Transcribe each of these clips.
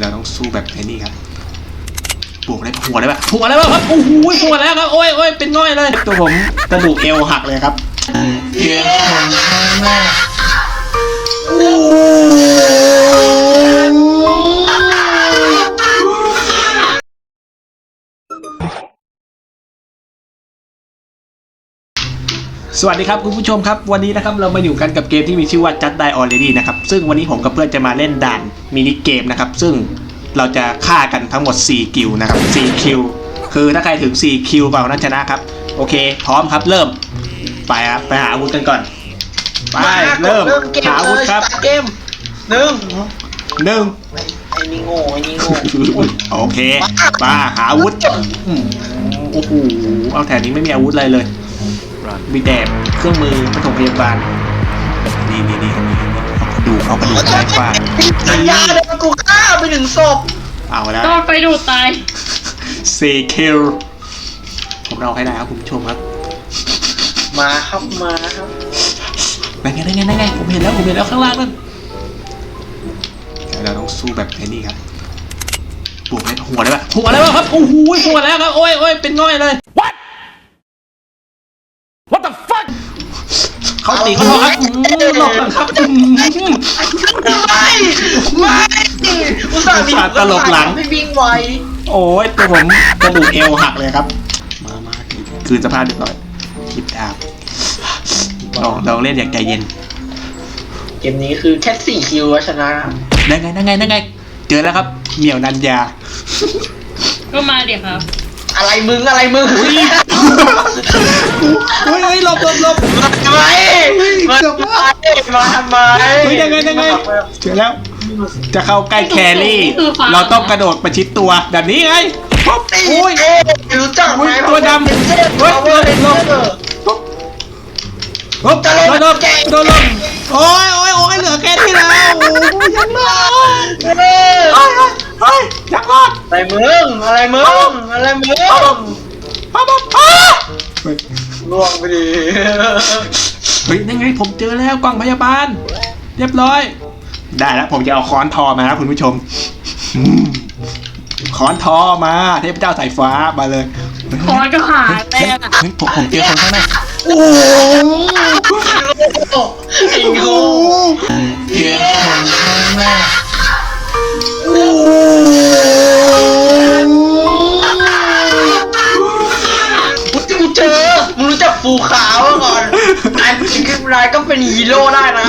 เราต้องสู้แบบไอ้นี่ครับบวกได้หัวได้ปะหัวได้ปะครับโอ้โหหัวแล้วครับโอ้ยโอ้ยเป็นง่อยเลย ตัวผมกระดูกเอวหักเลยครับเกียร์ สวัสดีครับคุณผู้ชมครับวันนี้นะครับเรามาอยู่กันกับเกมที่มีชื่อว่า Just Die Already นะครับซึ่งวันนี้ผมกับเพื่อนจะมาเล่นด่านมินิเกมนะครับซึ่งเราจะฆ่ากันทั้งหมด4กิวนะครับ4คิวคือถ้าใครถึง 4 คิวก่อนคนนั้นชนะครับ โอเค พร้อมครับเริ่ม ไปครับไปหาอาวุธกันก่อน ไปเริ่มเกมหาอาวุธครับเลยสตาร์ทเกมหนึ่งหนึ่งไอ้นี่โง่ไอ้นี่โง่โอเคมาหาอาวุธอืมโอ้โหเอาแถวนี้ไม่มีอาวุธอะไรเลย มีแต่เครื่องมือปฐมพยาบาลนี่นี่นี่นี่เอากระดูกเอากระดูกไม้ฟาดสัญญาเดินกูฆ่าไปหนึ่งศพเอาแล้วโดนไฟดูดตายสี่คิลผมเอาให้ได้ครับคุณผู้ชมครับ มาครับมาครับนั่นไงนั่นไงนั่นไงผมเห็นแล้วผมเห็นแล้วข้างล่างนั่นเราต้องสู้แบบไอ้นี่ครับบวกได้ปะหัวได้ปะหัวได้ปะครับโอ้โหหัวแล้วครับโอ้ยโอ้ยเป็นง่อยเลย เขาตีเขาทอครับอืมหลบกันครับอืม ไม่ไม่อุตส่าห์มีอุตส่าห์ตลบหลัง ไม่วิ่งไวโอ้ยตัวผมกระดูกเอวหักเลยครับ มามาคืนสภาพเรียบร้อยคิดดาบลองลองเล่นอย่างใจเย็น เกมนี้คือแค่สี่คิวก็ชนะนั่นไงนั่นไงนั่นไง เจอแล้วครับ เหมี่ยวนันยา ก็มาเดี๋ยวครับ อะไรมึงอะไรมึงเฮ้ยเฮ้ยหลบหลบหลบมาทำไมมาทำไมมาทำไมเฮ้ยยังไงยังไงเจอแล้ว จะเข้าใกล้แครี่ เราต้องกระโดดประชิดตัวแบบนี้ไงปุ๊บตีโอ้ยเอ๊ะรู้จักไหมอุ๊ยตัวดำเฮ้ยเฮ้ยเฮ้ยหลบปุ๊บปุ๊บโดนโดนโดนลมโอ้ยโอ้ยโอ้ยเหลือแค่นี้แล้วโอ้ยยังรอดเฮ้ย อดอะไรมึงอะไรมึงอะไรมึงปั๊บปั๊บอ้าเฮ้ยล่วงไปดิเฮ้ยนั่นไงผมเจอแล้วกล่องพยาบาล เรียบร้อย ได้แล้วผมจะเอาค้อนทอมาครับคุณผู้ชมอืมค้อนทอมาเทพเจ้าสายฟ้ามาเลยคอนก็หายไปเฮ้ยอะเฮ้ยผมผมเจอคนข้างในโอ้ไอ้งูเจอคนข้างในโนนายก็เป็นฮีโร่ได้นะ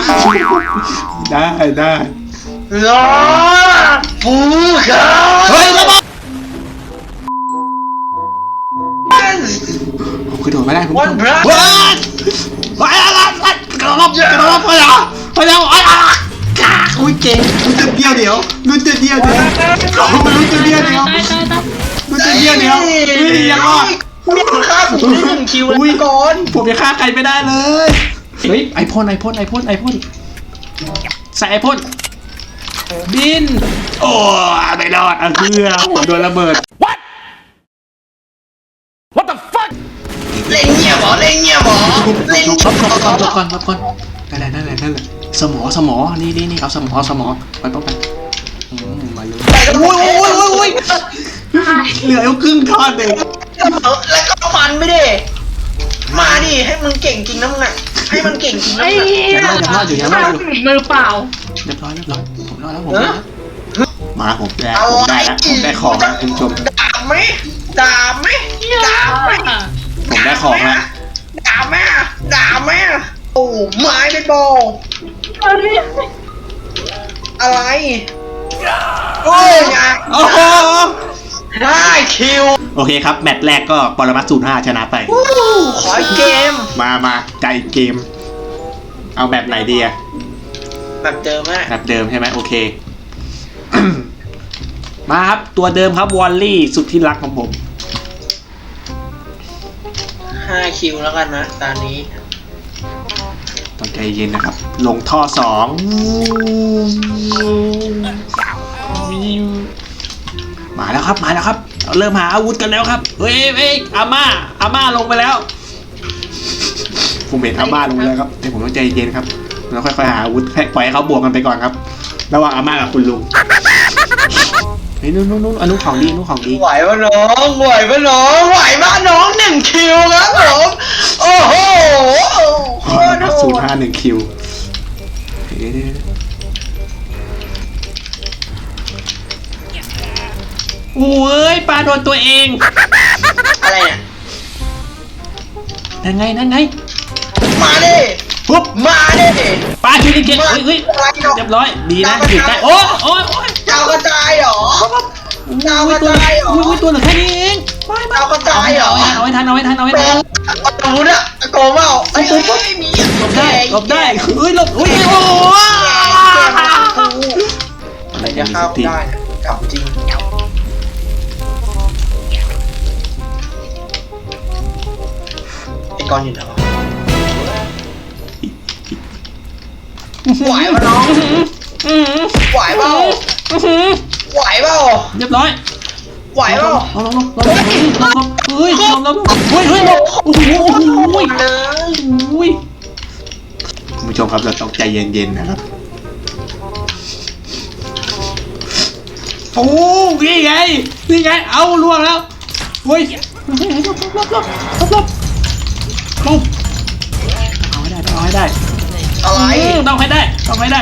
ได้ได้รอฟูขาวเฮ้ยระเบิดผมกระโดดไม่ได้คุณผู้ชมเฮ้ยไปอะไรกระโดดกระโดดไปอะไปแล้วไอ้อะกาอุ้ยเก่งรู้จุดเดียวเดียวรู้จุดเดียวเดียวรู้จุดเดียวเดียวตายตายตายรู้จุดเดียวเดียวเฮ้ยยังรอดกูอยากฆ่าผมได้หนึ่งคิวแล้วก่อนผมจะฆ่าใครไม่ได้เลย เฮ้ยไอพ่นไอพ่นไอพ่นไอพ่นใส่ไอพ่นบิน โอ้ไม่รอดเอาเคือผมโดนระเบิด What What the fuck เล่นเงียบเหรอเล่นเงียบเหรอเล่นลบเงียบลบเหรลบลบอก่อนลบก่อนนั่นแหละนั่นแหละนั่นแหละสมอสมอนี่นี่นี่เอาสมอสมอไปป้องกันอืมมาเลยไปแล้วโอ้ยโอ้ยโอ้ยโอ้ยเหลืออยู่ครึ่งทอดเองแล้วก็ฟันไม่ได้มาดิให้มึงเก่งจริงนะมึงอะ ให้มันเก่งจริงนะไอ้มึงอะเหี้ยมือเปล่า เรียบร้อยเรียบร้อยผมรอดแล้วผมรอดแล้วมาผมได้ผมได้แล้วผมได้ของแล้วคุณผู้ชมด่าไหมด่าไหมด่าไหมผมได้ของแล้วด่าไหมด่าไหมโอ้ไม้เป็นบอลอะไรโอ้ยอะโอ้โหได้คิว โอเคครับ แมตช์แรกก็ปรมัตศูนย์ห้าชนะไปอู้ขออีกเกม มามาใจเกม เอาแบบไหนดีอะแบบเดิมอะแบบเดิมใช่ไหมโอเค มาครับ ตัวเดิมครับวอลลี่สุดที่รักของผม ห้าคิวแล้วกันนะตอนนี้ต้องใจเย็นนะครับ ลงท่อสองมา แล้วครับมาแล้วครับเราเริ่มหาอาวุธกันแล้วครับเฮ้ยเฮ้ยอาม่าอาม่าลงไปแล้วผมเห็นอาม่าลงไปแล้วครับแต่ผมต้องใจเย็นครับแล้วค่อยๆหาอาวุธให้ปล่อยให้เขาบวกกันไปก่อนครับ ระหว่างอาม่ากับคุณลุงฮ้ยนู่นนู่นนู่นอนุของดีอนุของดีไหวปะน้องไหวปะน้องไหวปะน้องหนึ่งคิวครับผมโอ้โหโคตรโหศูนดย์ห้าหนึ่งคิวเดี๋ยว โอ้ยปลาโดนตัวเองอะไรเนี่ยนั่นไงนั่นไงมาดิปุ๊บมาดิปลาชูนิเกตเฮ้ยเฮ้ยเรียบร้อยดีนะหยุดได้โอ้โอ้ยโอ้ยดาวกระจายเหรอดาวกระตัวจายเหรออุ้ยอุ้ยตัวเหลือแค่นี้เองไปไปดาวกระจายเหรอเอาไว้ทันเอาไว้ทันเอาไว้โกทันงเอาอาวุธอะโกงเปล่าเอ้ยเอ้ยเอ้ยมีหลบได้หลบได้เฮ้ยหลบเฮ้ยโอ้โหอะไรจะเข้าได้กลับจริง กอนอยู่ไหนวะไหวปะน้องอื้อหือไหวเปล่าอื้อหือไหวเปล่าเรียบร้อยไหวเปล่าลงลงลงลงลงลงเฮ้ยลงลงเฮ้ยเฮ้ยลงโอ้โหโอ้โหโอ้ยเลยโอ้ยคุณผู้ชมครับเราต้องใจเย็นๆนะครับโอ้นี่ไงนี่ไงเอาล่วงแล้วเฮ้ยหลบหลบหลบหลบหลบ ได้เอาให้ได้อะไร อืมต้องให้ได้ ต้องให้ได้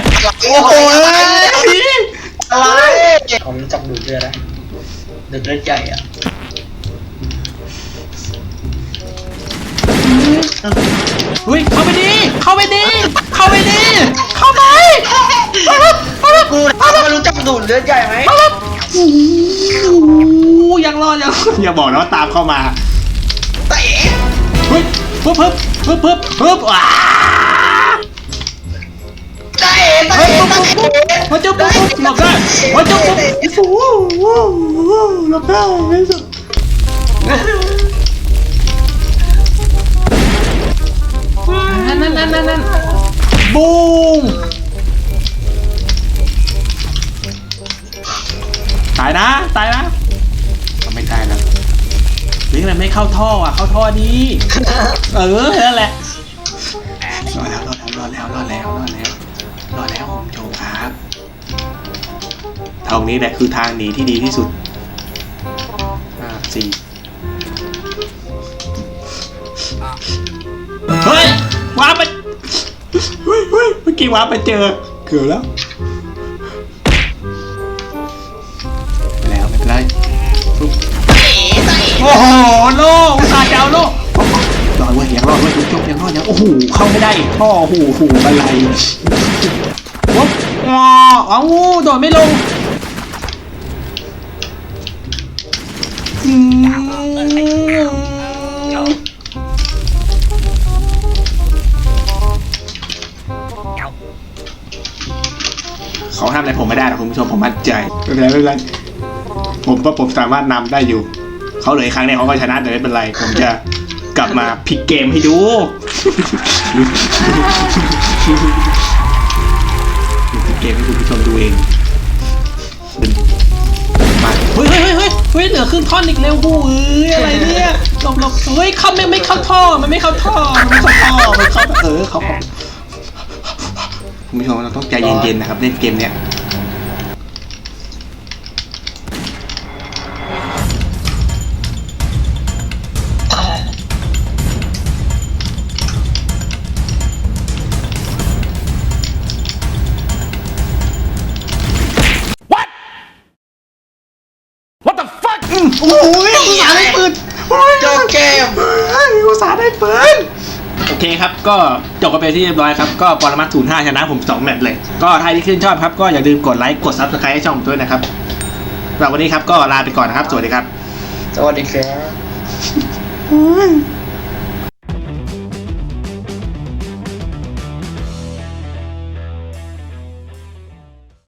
โอ้โหเฮ้ยอะไรผมจับดูดเลือดนะดูดเลือดใหญ่อะเฮ้ย เข้าไปดิเข้าไปดิเข้าไปดิเข้าไปเข้าไปเข้าไปกูถามว่ารู้จักดูดเลือดใหญ่ไหมโอ้โหยังรอดยังอย่าบอกนะว่าตามเข้ามาแต่เอ๋ เฮ้ยเพิ่มเพิ่มเพิ่มเพิ่มเพิ่มว้าแต่เอ๋แต่เฮ้ยเอ๋ปุ๊บแต่ปุ๊บเอ๋ปุ๊บมาเจ้าปุ๊บปุ๊บหลบได้มาเจ้าปุ๊บโอ้โหหลบได้ไม่สุดนั่นนั่นนั่นนั่นนั่นบูมตายนะตายนะไม่ตายนะ เฮ้ยมันไม่เข้าท่ออะ เข้าท่อดี เออนั่นแหละรอดแล้วรอดแล้วรอดแล้วรอดแล้วรอดแล้วรอดแล้วคุณผู้ชมครับทางนี้แหละคือทางหนีที่ดีที่สุดห้าสี่เฮ้ยว้าร์ปไปเฮ้ยเฮ้ยเมื่อกี้ว้าร์ปไปเจอเกือบแล้ว โอ้โหโล่อุตส่าห์จะเอาโล่รอดเว้ยยังรอดเว้ยคุณผู้ชมยังรอดยังโอ้โหเข้าไม่ได้อีกท่อโอ้โหโอ้โหอะไรวุ๊บอ๋อเอาโดดไม่ลงอืมเขาทำอะไรผมไม่ได้หรอกคุณผู้ชมผมมั่นใจไม่เป็นไรไม่เป็นไรผมว่าผมสามารถนำได้อยู่ เขาเหลยครั้งนี้เขาก็ชนะแต่ไม่เป็นไร ผมจะกลับมาพลิกเกมให้ดู พลิกเกมให้คุณผู้ชมดูเองมาเฮ้ยเฮ้ยเฮ้ยเฮ้ยเหลือครึ่งท่อนอีกแล้วหูเอ้ยอะไรเนี่ยหลบหลบเฮ้ยเข้าไม่ไม่เข้าท่อมันไม่เข้าท่อมันไม่เข้าท่อมันเข้าเออเขาเขาคุณผู้ชมเราต้องใจเย็นๆนะครับเล่นเกมเนี้ย อ้ยอุตส่าห์ได้ปืนโอเคครับ ก็จบกันไปที่เรียบร้อยครับ ก็ปรมัตถ์05ชนะผม 2 แมตช์เลย ก็ถ้าที่ชื่นชอบครับ ก็อย่าลืมกดไลค์ กด subscribe ให้ช่องผมด้วยนะครับสำหรับวันนี้ครับ ก็ลาไปก่อนนะครับ สวัสดีครับ สวัสดีครับโอ้ย